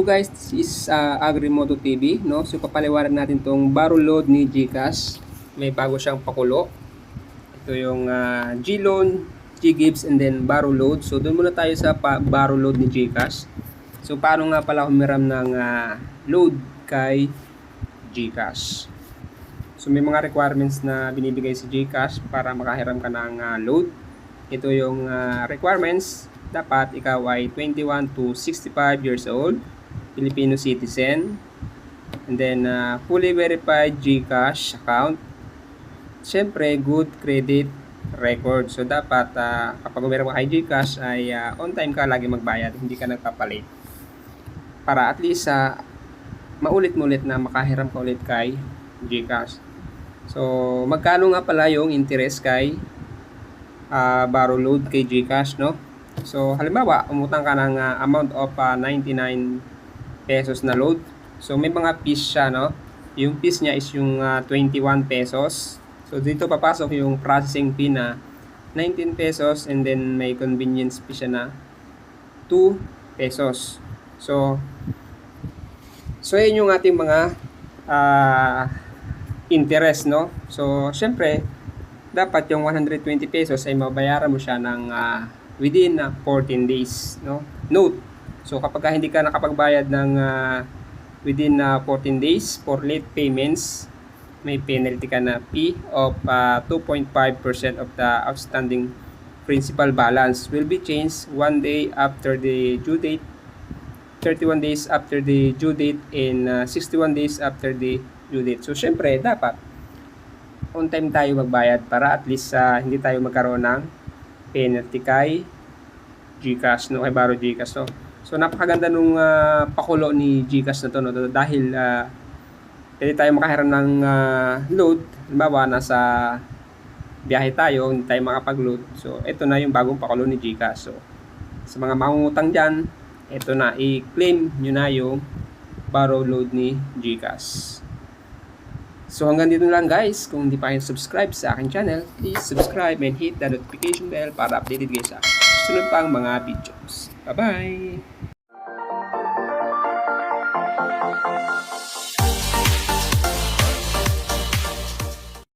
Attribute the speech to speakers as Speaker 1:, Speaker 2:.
Speaker 1: guys, this is uh, Agrimoto TV, no? So papaliwanag natin tong baro load ni GCash. May bago siyang pakulo. Ito yung uh, G-Loan, G-Gibbs, and then baro load. So doon muna tayo sa baro load ni GCash. So paano nga pala humiram ng uh, load kay GCash? So may mga requirements na binibigay si GCash para makahiram ka ng uh, load. Ito yung uh, requirements. Dapat ikaw ay 21 to 65 years old, Filipino citizen, and then uh, fully verified GCash account. Siyempre, good credit record. So dapat uh, kapag meron ka kay GCash ay uh, on time ka lagi magbayad, hindi ka nagpapalit. Para at least uh, maulit-mulit na makahiram ka ulit kay GCash. So, magkano nga pala yung interest kay uh, borrow load kay GCash, no? So, halimbawa, umutang ka ng uh, amount of uh, 99 pesos na load. So, may mga fees siya, no? Yung fees niya is yung uh, 21 pesos. So, dito papasok yung processing fee na 19 pesos and then may convenience fee siya na 2 pesos. So, so yun yung ating mga uh, interest, no? So, syempre, dapat yung 120 pesos ay mabayaran mo siya ng uh, within uh, 14 days, no? Note, so kapag hindi ka nakapagbayad ng uh, within uh, 14 days for late payments, may penalty ka na fee of uh, 2.5% of the outstanding principal balance will be changed one day after the due date 31 days after the due date and uh, 61 days after the due date. So, syempre, dapat on time tayo magbayad para at least uh, hindi tayo magkaroon ng penalty kay GCash, no? Kay Baro GCash, no? So, napakaganda nung uh, pakulo ni GCash na to, no? Dahil uh, pwede tayo makahiram ng uh, load. Halimbawa, nasa biyahe tayo, hindi tayo makapag-load. So, ito na yung bagong pakulo ni GCash. So, sa mga mangungutang dyan, ito na, i-claim nyo na yung borrow load ni GCash. So hanggang dito lang guys, kung hindi pa kayo subscribe sa aking channel, please subscribe and hit the notification bell para updated kayo sa sunod pang mga videos. Bye-bye! Thank you.